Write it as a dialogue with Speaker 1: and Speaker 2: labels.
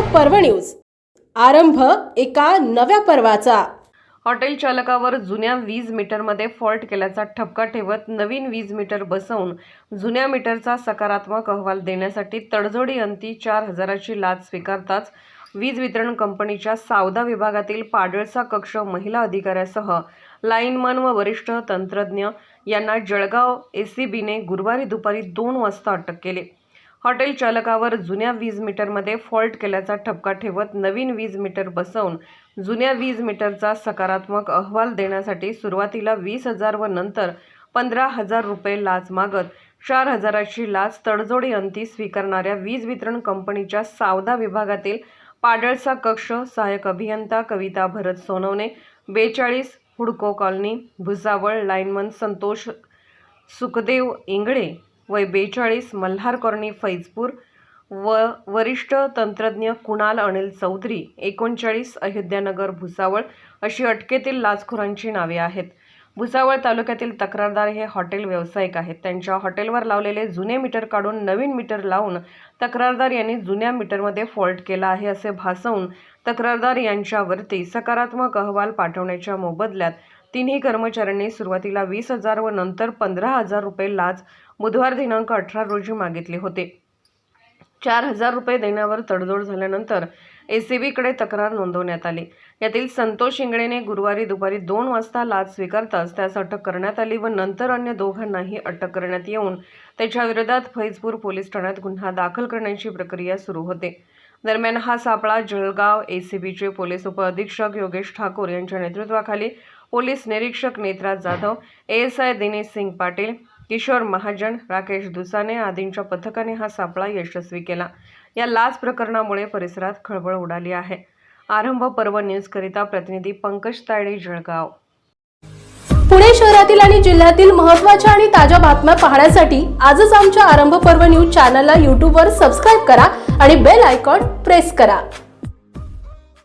Speaker 1: पर्व न्यूज. आरंभ एका नव्या पर्वाचा.
Speaker 2: हॉटेल चालकावर जुन्या वीज मीटरमध्ये फॉल्ट केल्याचा ठपका ठेवत नवीन वीज मीटर बसवून जुन्या मीटरचा सकारात्मक अहवाल देण्यासाठी तडजोडी अंती चार हजाराची लाच स्वीकारताच वीज वितरण कंपनीच्या सावदा विभागातील पाडळसा कक्ष महिला अधिकाऱ्यासह लाईनमन व वरिष्ठ तंत्रज्ञ यांना जळगाव एसीबीने गुरुवारी दुपारी दोन वाजता अटक केली. हॉटेल चालकावर जुन्या वीज मीटरमध्ये फॉल्ट केल्याचा ठपका ठेवत नवीन वीज मीटर बसवून जुन्या वीज मीटरचा सकारात्मक अहवाल देण्यासाठी सुरुवातीला वीस हजार व नंतर पंधरा हजार रुपये लाच मागत चार हजाराची लाच तडजोडी अंती स्वीकारणाऱ्या वीज वितरण कंपनीच्या सावदा विभागातील पाडळसा कक्ष सहाय्यक अभियंता कविता भरत सोनवणे बेचाळीस हुडको कॉलनी भुसावळ लाईनमन संतोष सुखदेव इंगळे वय बेचाळीस मल्हार कॉलनी फैजपूर. व वरिष्ठ तंत्रज्ञ कुणाल अनिल चौधरी एकोणचाळीस अयोध्यानगर भुसावळ अशी अटकेतील लाचखोरांची नावे आहेत. भुसावळ तालुक्यातील तक्रारदार हे हॉटेल व्यावसायिक आहेत. त्यांच्या हॉटेलवर लावलेले जुने मीटर काढून नवीन मीटर लावून तक्रारदार यांनी जुन्या मीटरमध्ये फॉल्ट केला आहे असे भासवून तक्रारदार यांच्यावरती सकारात्मक अहवाल पाठवण्याच्या मोबदल्यात तिन्ही कर्मचाऱ्यांनी सुरुवातीला वीस हजार व नंतर पंधरा हजार रुपये लाच बुधवार दिनांक अठरा रोजी मागितले होते. चार हजार रुपये देण्यावर तडजोड झाल्यानंतर एसीबीकडे तक्रार नोंदवण्यात आली. यातील संतोष इंगळेने गुरुवारी दुपारी दोन वाजता लाच स्वीकारताच त्यास अटक करण्यात आली व नंतर अन्य दोघांनाही अटक करण्यात येऊन त्याच्या विरोधात फैजपूर पोलीस ठाण्यात गुन्हा दाखल करण्याची प्रक्रिया सुरू होते. दरम्यान हा सापळा जळगाव एसीबीचे पोलीस उपअधीक्षक योगेश ठाकूर यांच्या नेतृत्वाखाली पोलीस निरीक्षक नेत्रा जाधव एएसआय दिनेश सिंग पाटील किशोर महाजन राकेश दुसाने आदींच्या पथकाने हा सापळा यशस्वी केला. या लाच प्रकरणामुळे परिसरात खळबळ उडाली आहे. आरंभ पर्व न्यूजकरिता प्रतिनिधी पंकज तायडे जळगाव.
Speaker 1: पुणे शहरातील आणि जिल्ह्यातील महत्त्वाच्या आणि ताज्या बातम्या पाहण्यासाठी आजच आमच्या आरंभ पर्व न्यूज चॅनलला यूट्यूबवर सबस्क्राईब करा आणि बेल आयकॉन प्रेस करा.